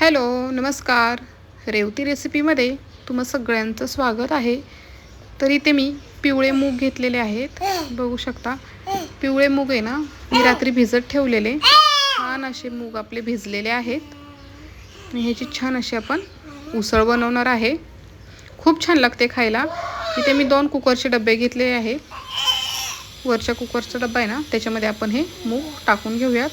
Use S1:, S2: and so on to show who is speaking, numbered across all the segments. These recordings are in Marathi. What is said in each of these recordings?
S1: हॅलो नमस्कार. रेवती रेसिपीमध्ये तुम्हा सगळ्यांचं स्वागत आहे. तर इथे मी पिवळे मूग घेतलेले आहेत. बघू शकता. पिवळे मूग आहे ना मी रात्री भिजत ठेवलेले. छान असे मूग आपले भिजलेले आहेत. ह्याची छान अशी आपण उसळ बनवणार आहे. खूप छान लागते खायला. इथे मी दोन कुकरचे डबे घेतलेले आहेत वरच्या कुकरचा डब्बा आहे ना त्याच्यामध्ये आपण हे मूग टाकून घेऊयात.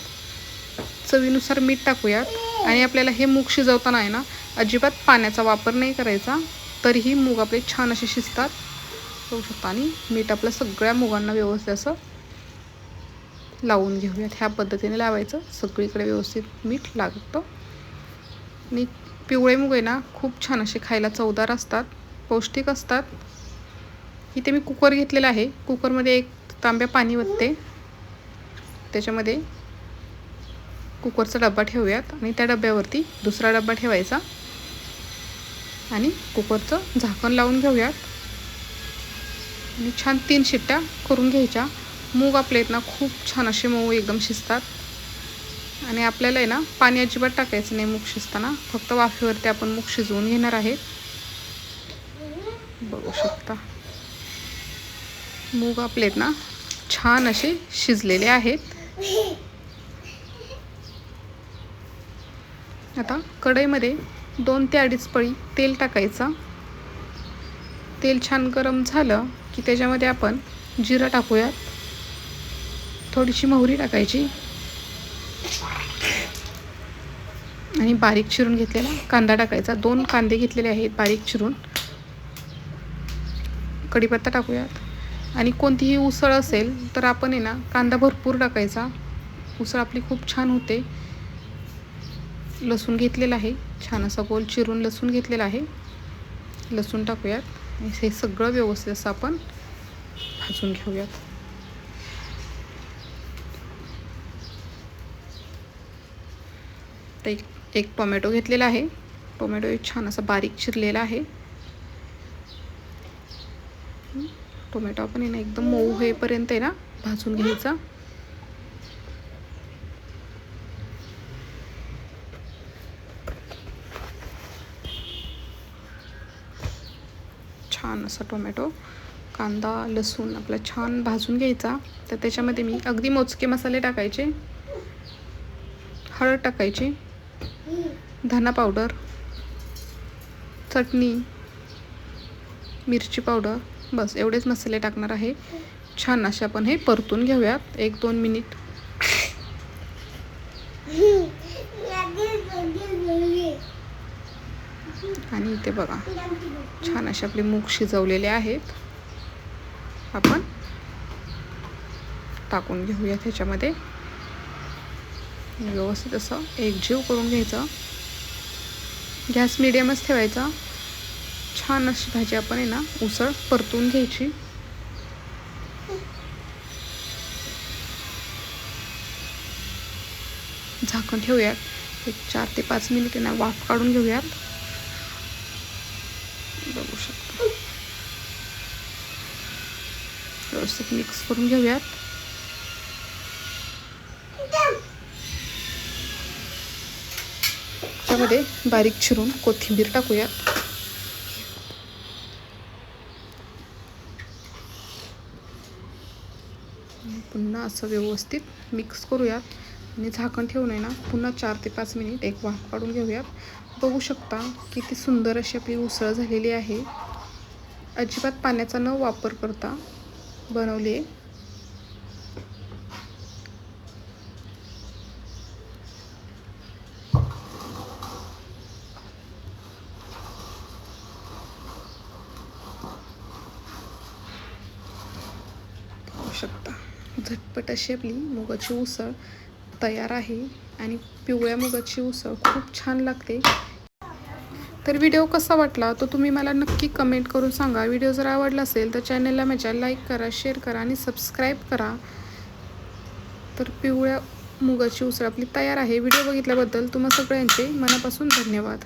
S1: चवीनुसार मीठ टाकूयात. आणि आपल्याला हे मूग शिजवताना आहे ना अजिबात पाण्याचा वापर नाही करायचा. तरीही मूग आपले छान असे शिजतात. होऊ शकता. आणि मीठ आपलं सगळ्या मुगांना व्यवस्थित असं लावून घेऊयात. ह्या पद्धतीने लावायचं. सगळीकडे व्यवस्थित मीठ लागतं. आणि पिवळे मुग आहे ना खूप छान असे खायला चवदार असतात. पौष्टिक असतात. इथे मी कुकर घेतलेला आहे. कुकरमध्ये एक तांब्या पाणी वतते. त्याच्यामध्ये कुकरचा डब्बा ठेवूयात आणि त्या डब्यावरती दुसरा डब्बा ठेवायचा. आणि कुकरचं झाकण लावून घेऊयात. आणि छान तीन शिट्ट्या करून घ्यायच्या. मूग आपले आहेत ना खूप छान असे मऊ एकदम शिजतात. आणि आपल्याला आहे ना पाणी अजिबात टाकायचं नाही मूग शिजताना. फक्त वाफेवरती आपण मूग शिजवून घेणार आहेत. बघू शकता. मूग आपले आहेत ना छान असे शिजलेले आहेत. आता कढईमध्ये दोन ते अडीच पळी तेल टाकायचं. तेल छान गरम झालं की त्याच्यामध्ये आपण जिरं टाकूयात. थोडीशी मोहरी टाकायची. आणि बारीक चिरून घेतलेला कांदा टाकायचा. दोन कांदे घेतलेले आहेत बारीक चिरून. कढीपत्ता टाकूयात. आणि कोणतीही उसळ असेल तर आपण आहे ना कांदा भरपूर टाकायचा. उसळ आपली खूप छान होते. लसूण घेतलेला आहे. छान असा गोल चिरून लसूण घेतलेला आहे. लसूण टाकूयात. हे सगळं व्यवस्थित असं आपण भाजून घेऊयात. तर एक एक टोमॅटो घेतलेला आहे. टोमॅटो एक छान असा बारीक चिरलेला आहे. टोमॅटो आपण आहे ना एकदम मऊ होईपर्यंत आहे ना भाजून घ्यायचा. छान असा टोमॅटो कांदा लसूण आपला छान भाजून घ्यायचा. तर त्याच्यामध्ये मी अगदी मोजके मसाले टाकायचे. हळद टाकायची. धना पावडर चटणी मिरची पावडर बस एवढेच मसाले टाकणार आहे. छान असे आपण हे परतून घेऊयात. एक दोन मिनिट. आणि इथे बघा छान असे आपले मूग शिजवलेले आहेत. आपण टाकून घेऊया त्याच्यामध्ये. व्यवस्थित असं एकजीव करून घ्यायचं. गॅस मिडियमच ठेवायचा. छान अशी भाजी आपण आहे ना उसळ परतून घ्यायची. झाकण ठेवूयात. एक चार ते पाच मिनिट ना वाफ काढून घेऊयात. बघू शकता व्यवस्थित मिक्स करून घेऊयात त्यामध्ये बारीक चिरून कोथिंबीर टाकूयात पुन्हा असं व्यवस्थित मिक्स करूयात आणि झाकण ठेवून आहे ना पुन्हा चार ते पाच मिनिट एक वाफ काढून घेऊयात. बघू शकता किती सुंदर अशी आपली उसळ झालेली आहे. अजिबात पाण्याचा न वापर करता बनवली आहे. शकता झटपट अशी आपली मुगाची उसळ तयार आहे आणि पिवळ्या मुगाची उसळ खूप छान लागते. तर व्हिडिओ कसा वाटला तो तुम्ही मला नक्की कमेंट करून सांगा. व्हिडिओ जर आवडला असेल तर चॅनलला माझ्या लाईक करा शेअर करा आणि सबस्क्राईब करा. तर पिवळ्या मुगाची उसळ आपली तयार आहे. व्हिडिओ बघितल्याबद्दल तुम्हा सगळ्यांचे मनापासून धन्यवाद.